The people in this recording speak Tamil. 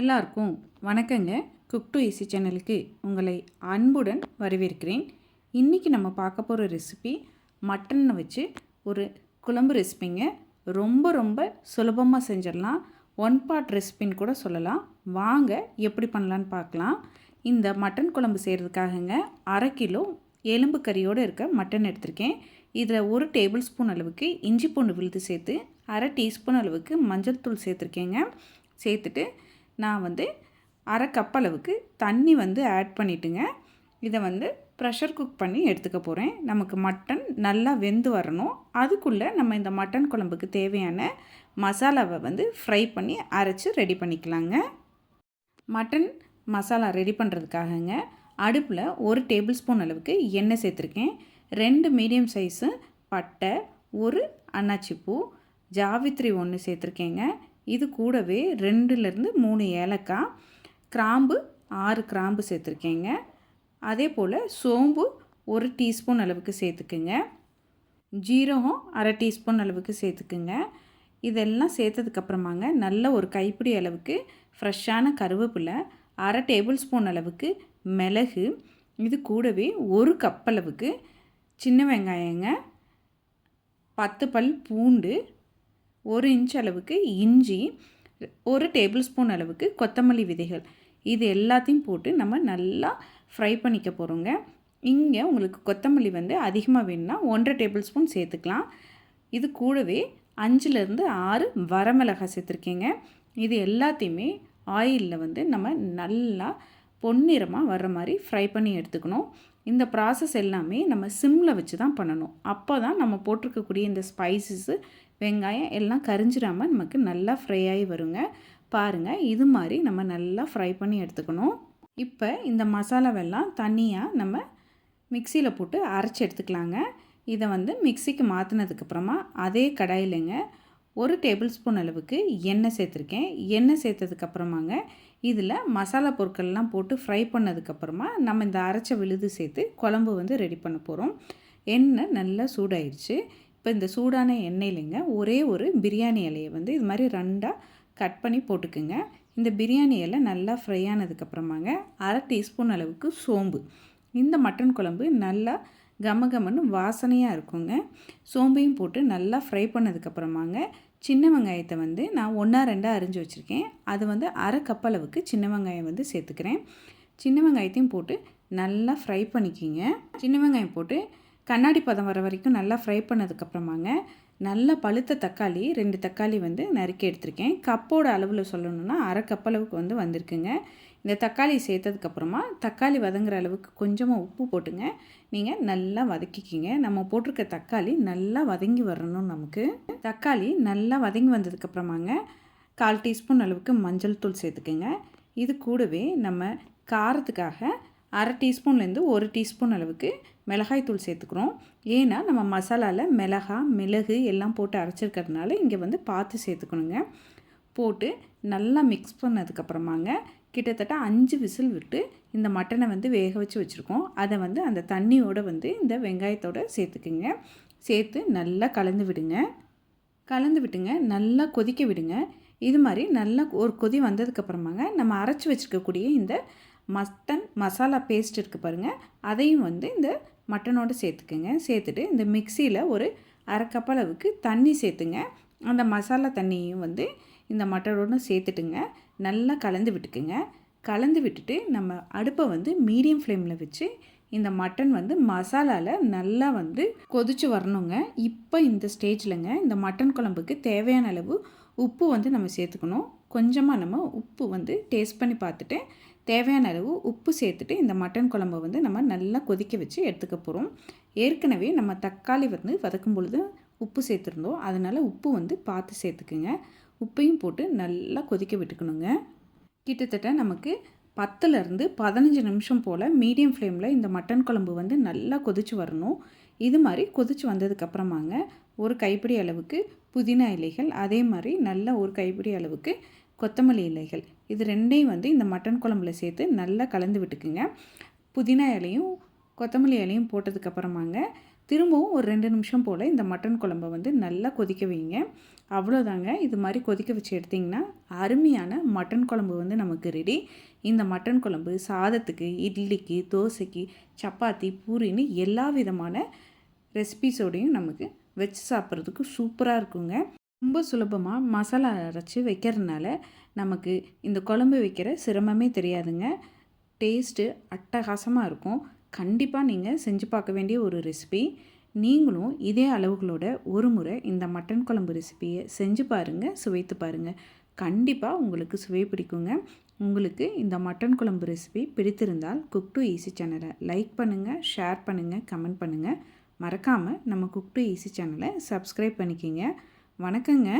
எல்லாருக்கும் வணக்கங்க. குக் டு ஈஸி சேனலுக்கு உங்களை அன்புடன் வரவேற்கிறேன். இன்றைக்கி நம்ம பார்க்க போகிற ரெசிபி மட்டனை வச்சு ஒரு குழம்பு ரெசிபிங்க ரொம்ப ரொம்ப சுலபமாக செஞ்சிடலாம். ஒன் பார்ட் ரெசிபின்னு கூட சொல்லலாம். வாங்க எப்படி பண்ணலான்னு பார்க்கலாம். இந்த மட்டன் குழம்பு செய்கிறதுக்காகங்க அரை கிலோ எலும்பு கறியோடு இருக்க மட்டன் எடுத்திருக்கேன். இதில் ஒரு டேபிள் ஸ்பூன் அளவுக்கு இஞ்சி பூண்டு விழுது சேர்த்து அரை டீஸ்பூன் அளவுக்கு மஞ்சள் தூள் சேர்த்துருக்கேங்க. சேர்த்துட்டு நான் வந்து அரை கப் அளவுக்கு தண்ணி வந்து ஆட் பண்ணிவிட்டுங்க இதை வந்து ப்ரெஷர் குக் பண்ணி எடுத்துக்க போகிறேன் நமக்கு மட்டன் நல்லா வெந்து வரணும். அதுக்குள்ளே நம்ம இந்த மட்டன் குழம்புக்கு தேவையான மசாலாவை வந்து ஃப்ரை பண்ணி அரைச்சி ரெடி பண்ணிக்கலாங்க. மட்டன் மசாலா ரெடி பண்ணுறதுக்காகங்க அடுப்பில் ஒரு டேபிள் ஸ்பூன் அளவுக்கு எண்ணெய் சேர்த்துருக்கேன். ரெண்டு மீடியம் சைஸு பட்டை ஒரு அன்னாச்சிப்பூ ஜாவித்ரி ஒன்று சேர்த்துருக்கேங்க. இது கூடவே ரெண்டுலேருந்து மூணு ஏலக்காய் கிராம்பு ஆறு கிராம்பு சேர்த்துருக்கேங்க. அதே போல் சோம்பு ஒரு டீஸ்பூன் அளவுக்கு சேர்த்துக்குங்க. ஜீரகம் அரை டீஸ்பூன் அளவுக்கு சேர்த்துக்குங்க. இதெல்லாம் சேர்த்ததுக்கப்புறமாங்க நல்ல ஒரு கைப்பிடி அளவுக்கு ஃப்ரெஷ்ஷான கருவேப்பிலை அரை டேபிள் ஸ்பூன் அளவுக்கு மிளகு இது கூடவே ஒரு கப் அளவுக்கு சின்ன வெங்காயங்க பத்து பல் பூண்டு ஒரு இன்ச் அளவுக்கு இஞ்சி ஒரு டேபிள் ஸ்பூன் அளவுக்கு கொத்தமல்லி விதைகள். இது எல்லாத்தையும் போட்டு நம்ம நல்லா ஃப்ரை பண்ணிக்க போகிறோங்க இங்கே உங்களுக்கு கொத்தமல்லி வந்து அதிகமாக வேணும்னா ஒன்றரை டேபிள் ஸ்பூன் சேர்த்துக்கலாம். இது கூடவே அஞ்சுலேருந்து ஆறு வரமிளகாய் சேர்த்துருக்கேங்க. இது எல்லாத்தையுமே ஆயிலில் வந்து நம்ம நல்லா பொன்னிறமாக வர்ற மாதிரி ஃப்ரை பண்ணி எடுத்துக்கணும். இந்த ப்ராசஸ் எல்லாமே நம்ம சிம்மில் வச்சு தான் பண்ணணும். அப்போ தான் நம்ம போட்டிருக்கக்கூடிய இந்த ஸ்பைசஸ்ஸு வெங்காயம் எல்லாம் கரிஞ்சிடாமல் நமக்கு நல்லா ஃப்ரை ஆகி வருங்க. பாருங்கள் இது மாதிரி நம்ம நல்லா ஃப்ரை பண்ணி எடுத்துக்கணும். இப்போ இந்த மசாலாவெல்லாம் தனியாக நம்ம மிக்சியில் போட்டு அரைச்சி எடுத்துக்கலாங்க. இதை வந்து மிக்சிக்கு மாற்றினதுக்கப்புறமா அதே கடாயிலைங்க ஒரு டேபிள் ஸ்பூன் அளவுக்கு எண்ணெய் சேர்த்துருக்கேன். எண்ணெய் சேர்த்ததுக்கப்புறமாங்க இதில் மசாலா பொருட்கள்லாம் போட்டு ஃப்ரை பண்ணதுக்கப்புறமா நம்ம இந்த அரைச்ச விழுது சேர்த்து குழம்பு வந்து ரெடி பண்ண போகிறோம் எண்ணெய் நல்லா சூடாயிடுச்சு இப்போ இந்த சூடான எண்ணெயிலைங்க ஒரே ஒரு பிரியாணி இலையை வந்து இது மாதிரி ரெண்டாக கட் பண்ணி போட்டுக்குங்க. இந்த பிரியாணி இலை நல்லா ஃப்ரை ஆனதுக்கப்புறமாங்க அரை டீஸ்பூன் அளவுக்கு சோம்பு. இந்த மட்டன் குழம்பு நல்லா கம கமன்னு வாசனையாக இருக்குங்க. சோம்பையும் போட்டு நல்லா ஃப்ரை பண்ணதுக்கப்புறமாங்க சின்ன வெங்காயத்தை வந்து நான் ஒன்றா ரெண்டாக அரிஞ்சு வச்சுருக்கேன். அது வந்து அரை கப் அளவுக்கு சின்ன வெங்காயம் வந்து சேர்த்துக்கிறேன். சின்ன வெங்காயத்தையும் போட்டு நல்லா ஃப்ரை பண்ணிக்கிங்க. சின்ன வெங்காயம் போட்டு கண்ணாடி பதம் வர வரைக்கும் நல்லா ஃப்ரை பண்ணதுக்கப்புறமாங்க நல்லா பழுத்த தக்காளி ரெண்டு தக்காளி வந்து நறுக்கி எடுத்திருக்கேன். கப்போட அளவில் சொல்லணுன்னா அரை கப் அளவுக்கு வந்து வந்திருக்குங்க. இந்த தக்காளி சேர்த்ததுக்கப்புறமா தக்காளி வதங்குற அளவுக்கு கொஞ்சமாக உப்பு போட்டுங்க. நீங்கள் நல்லா வதக்கிக்கிங்க. நம்ம போட்டிருக்க தக்காளி நல்லா வதங்கி வரணும் நமக்கு. தக்காளி நல்லா வதங்கி வந்ததுக்கப்புறமாங்க கால் டீஸ்பூன் அளவுக்கு மஞ்சள் தூள் சேர்த்துக்குங்க. இது கூடவே நம்ம காரத்துக்காக அரை டீஸ்பூன்லேருந்து ஒரு டீஸ்பூன் அளவுக்கு மிளகாய் தூள் சேர்த்துக்கிறோம். ஏன்னா நம்ம மசாலாவில் மிளகா மிளகு எல்லாம் போட்டு அரைச்சிருக்கிறதுனால இங்கே வந்து பார்த்து சேர்த்துக்கணுங்க. போட்டு நல்லா மிக்ஸ் பண்ணதுக்கப்புறமாங்க கிட்டத்தட்ட அஞ்சு விசில் விட்டு இந்த மட்டனை வந்து வேக வச்சு வச்சுருக்கோம். அதை வந்து அந்த தண்ணியோடு வந்து இந்த வெங்காயத்தோடு சேர்த்துக்குங்க. சேர்த்து நல்லா கலந்து விடுங்க. கலந்து விட்டுங்க நல்லா கொதிக்க விடுங்க. இது மாதிரி நல்லா ஒரு கொதி வந்ததுக்கப்புறமாங்க நம்ம அரைச்சி வச்சுருக்கக்கூடிய இந்த மட்டன் மசாலா பேஸ்ட் இருக்குது பாருங்கள் அதையும் வந்து இந்த மட்டனோடு சேர்த்துக்குங்க. சேர்த்துட்டு இந்த மிக்சியில் ஒரு அரை அளவுக்கு தண்ணி சேர்த்துங்க. அந்த மசாலா தண்ணியும் வந்து இந்த மட்டனோடு சேர்த்துட்டுங்க. நல்லா கலந்து விட்டுக்குங்க. கலந்து விட்டுட்டு நம்ம அடுப்பை வந்து மீடியம் ஃப்ளேமில் வச்சு இந்த மட்டன் வந்து மசாலாவில் நல்லா வந்து கொதிச்சு வரணுங்க. இப்போ இந்த ஸ்டேஜில்ங்க இந்த மட்டன் குழம்புக்கு தேவையான அளவு உப்பு வந்து நம்ம சேர்த்துக்கணும். கொஞ்சமாக நம்ம உப்பு வந்து டேஸ்ட் பண்ணி பார்த்துட்டு தேவையான அளவு உப்பு சேர்த்துட்டு இந்த மட்டன் குழம்பை வந்து நம்ம நல்லா கொதிக்க வச்சு எடுத்துக்க போகிறோம் ஏற்கனவே நம்ம தக்காளி வந்து வதக்கும் பொழுது உப்பு சேர்த்துருந்தோம். அதனால் உப்பு வந்து பார்த்து சேர்த்துக்குங்க. உப்பையும் போட்டு நல்லா கொதிக்க விட்டுக்கணுங்க. கிட்டத்தட்ட நமக்கு பத்துலேருந்து பதினஞ்சு நிமிஷம் போல் மீடியம் ஃப்ளேமில் இந்த மட்டன் குழம்பு வந்து நல்லா கொதித்து வரணும். இது மாதிரி கொதித்து வந்ததுக்கப்புறமாங்க ஒரு கைப்பிடி அளவுக்கு புதினா இலைகள் அதே மாதிரி நல்லா ஒரு கைப்பிடி அளவுக்கு கொத்தமல்லி இலைகள். இது ரெண்டையும் வந்து இந்த மட்டன் குழம்புல சேர்த்து நல்லா கலந்து விட்டுக்குங்க. புதினா இலையும் கொத்தமல்லி இலையும் போட்டதுக்கப்புறமாங்க திரும்பவும் ஒரு ரெண்டு நிமிஷம் போல் இந்த மட்டன் குழம்ப வந்து நல்லா கொதிக்க வைங்க. அவ்வளோதாங்க. இது மாதிரி கொதிக்க வச்சு எடுத்திங்கன்னா அருமையான மட்டன் குழம்பு வந்து நமக்கு ரெடி இந்த மட்டன் குழம்பு சாதத்துக்கு இட்லிக்கு தோசைக்கு சப்பாத்தி பூரின்னு எல்லா விதமான ரெசிபீஸோடையும் நமக்கு வச்சு சாப்பிட்றதுக்கு சூப்பராக இருக்குங்க. ரொம்ப சுலபமாக மசாலா அரைச்சி வைக்கிறதுனால நமக்கு இந்த குழம்பு வைக்கிற சிரமமே தெரியாதுங்க. டேஸ்ட்டு அட்டகாசமாக இருக்கும். கண்டிப்பாக நீங்கள் செஞ்சு பார்க்க வேண்டிய ஒரு ரெசிபி நீங்களும் இதே அளவுகளோட ஒரு முறை இந்த மட்டன் குழம்பு ரெசிபியை செஞ்சு பாருங்கள் சுவைத்து பாருங்கள் கண்டிப்பாக உங்களுக்கு சுவை பிடிக்குங்க. உங்களுக்கு இந்த மட்டன் குழம்பு ரெசிபி பிடித்திருந்தால் குக் டு ஈஸி சேனலை லைக் பண்ணுங்கள் ஷேர் பண்ணுங்கள் கமெண்ட் பண்ணுங்கள் மறக்காமல் நம்ம குக் டு ஈஸி சேனலை சப்ஸ்கிரைப் பண்ணிக்கிங்க. வணக்கங்க.